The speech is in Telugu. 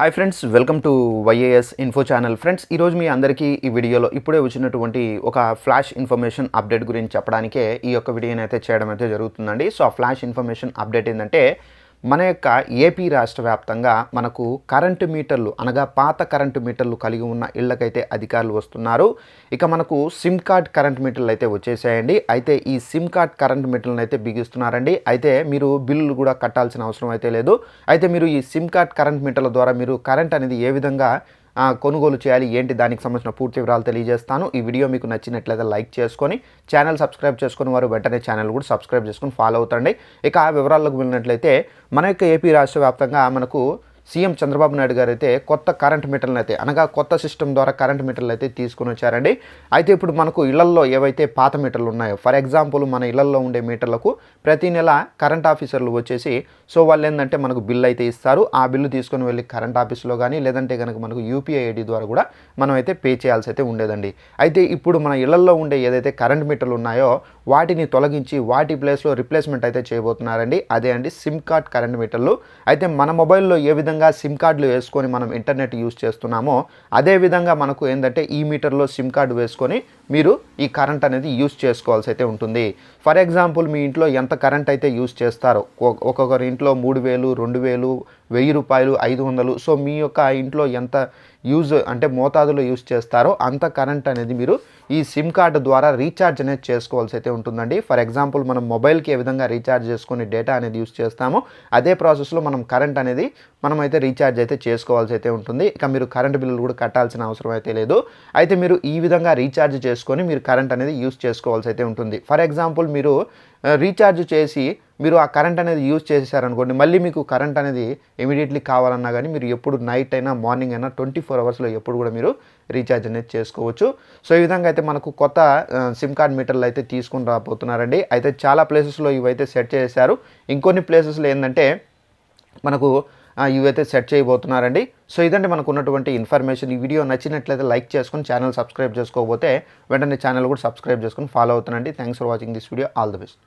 Hi friends welcome to Y A S info channel friends ఈరోజు మీ అందరికీ ఈ వీడియోలో ఇప్పుడే వచ్చినటువంటి ఒక ఫ్లాష్ ఇన్ఫర్మేషన్ అప్డేట్ గురించి చెప్పడానికే ఈ యొక్క వీడియోని అయితే చేయడం అయితే జరుగుతుందండి. సో ఆ ఫ్లాష్ ఇన్ఫర్మేషన్ అప్డేట్ ఏంటంటే మన యొక్క ఏపీ రాష్ట్ర వ్యాప్తంగా మనకు కరెంటు మీటర్లు అనగా పాత కరెంటు మీటర్లు కలిగి ఉన్న ఇళ్ళకైతే అధికారులు వస్తున్నారు. ఇక మనకు సిమ్ కార్డ్ కరెంట్ మీటర్లు అయితే వచ్చేసాయండి. అయితే ఈ సిమ్ కార్డ్ కరెంట్ మీటర్లను అయితే బిగిస్తున్నారండి. అయితే మీరు బిల్లులు కూడా కట్టాల్సిన అవసరం అయితే లేదు. అయితే మీరు ఈ సిమ్ కార్డ్ కరెంట్ మీటర్ల ద్వారా మీరు కరెంట్ అనేది ఏ విధంగా కొనుగోలు చేయాలి ఏంటి దానికి సంబంధించిన పూర్తి వివరాలు తెలియజేస్తాను. ఈ వీడియో మీకు నచ్చినట్లయితే లైక్ చేసుకొని ఛానల్ సబ్స్క్రైబ్ చేసుకుని వారు వెంటనే ఛానల్ కూడా సబ్స్క్రైబ్ చేసుకొని ఫాలో అవుతండి. ఇక ఆ వివరాల్లోకి వెళ్ళినట్లయితే మన యొక్క ఏపీ రాష్ట్ర వ్యాప్తంగా మనకు సీఎం చంద్రబాబు నాయుడు గారు అయితే కొత్త కరెంట్ మీటర్లను అయితే అనగా కొత్త సిస్టమ్ ద్వారా కరెంట్ మీటర్లు అయితే తీసుకొని వచ్చారండి. అయితే ఇప్పుడు మనకు ఇళ్ళల్లో ఏవైతే పాత మీటర్లు ఉన్నాయో ఫర్ ఎగ్జాంపుల్ మన ఇళ్ళల్లో ఉండే మీటర్లకు ప్రతి నెల కరెంట్ ఆఫీసర్లు వచ్చేసి సో వాళ్ళు ఏంటంటే మనకు బిల్ అయితే ఇస్తారు. ఆ బిల్లు తీసుకొని వెళ్ళి కరెంట్ ఆఫీస్లో కానీ లేదంటే కనుక మనకు యూపీఐ ఐడి ద్వారా కూడా మనం అయితే పే చేయాల్సి అయితే ఉండేదండి. అయితే ఇప్పుడు మన ఇళ్ళల్లో ఉండే ఏదైతే కరెంట్ మీటర్లు ఉన్నాయో వాటిని తొలగించి వాటి ప్లేస్లో రిప్లేస్మెంట్ అయితే చేయబోతున్నారండి. అదే అండి సిమ్ కార్డ్ కరెంట్ మీటర్లు. అయితే మన మొబైల్లో ఏ విధంగా సిమ్ కార్డులు వేసుకొని మనం ఇంటర్నెట్ యూస్ చేస్తున్నామో అదేవిధంగా మనకు ఏంటంటే ఈ మీటర్లో సిమ్ కార్డు వేసుకొని మీరు ఈ కరెంట్ అనేది యూస్ చేసుకోవాల్సి అయితే ఉంటుంది. ఫర్ ఎగ్జాంపుల్ మీ ఇంట్లో ఎంత కరెంట్ అయితే యూస్ చేస్తారో ఒ- ఒక్కొక్కరి ఇంట్లో మూడు వేలు రెండు వేలు వెయ్యి రూపాయలు ఐదు వందలు సో మీ యొక్క ఇంట్లో ఎంత యూజ్ అంటే మోతాదులో యూజ్ చేస్తారో అంత కరెంట్ అనేది మీరు ఈ సిమ్ కార్డు ద్వారా రీఛార్జ్ అనేది చేసుకోవాల్సి అయితే ఉంటుందండి. ఫర్ ఎగ్జాంపుల్ మనం మొబైల్కి ఏ విధంగా రీఛార్జ్ చేసుకొని డేటా అనేది యూస్ చేస్తామో అదే ప్రాసెస్లో మనం కరెంట్ అనేది మనం అయితే రీఛార్జ్ అయితే చేసుకోవాల్సి అయితే ఉంటుంది. ఇక మీరు కరెంట్ బిల్లులు కూడా కట్టాల్సిన అవసరం అయితే లేదు. అయితే మీరు ఈ విధంగా రీఛార్జ్ చేసుకొని మీరు కరెంట్ అనేది యూస్ చేసుకోవాల్సి అయితే ఉంటుంది. ఫర్ ఎగ్జాంపుల్ మీరు రీఛార్జ్ చేసి మీరు ఆ కరెంట్ అనేది యూజ్ చేసేసారనుకోండి మళ్ళీ మీకు కరెంట్ అనేది ఇమీడియట్లీ కావాలన్నా కానీ మీరు ఎప్పుడు నైట్ అయినా మార్నింగ్ అయినా ట్వంటీ ఫోర్ అవర్స్లో ఎప్పుడు కూడా మీరు రీఛార్జ్ అనేది చేసుకోవచ్చు. సో ఈ విధంగా అయితే మనకు కొత్త సిమ్ కార్డ్ మీటర్లు అయితే తీసుకుని రాబోతున్నారండి. అయితే చాలా ప్లేసెస్లో ఇవైతే సెట్ చేశారు ఇంకొన్ని ప్లేసెస్లో ఏంటంటే మనకు ఇవైతే సెట్ చేయబోతున్నారండి. సో ఇదంటే మనకు ఉన్నటువంటి ఇన్ఫర్మేషన్ ఈ వీడియో నచ్చినట్లయితే లైక్ చేసుకొని ఛానల్ సబ్స్క్రైబ్ చేసుకోకపోతే వెంటనే ఛానల్ కూడా సబ్స్క్రైబ్ చేసుకొని ఫాలో అవుతానండి. Thanks for watching this video all the best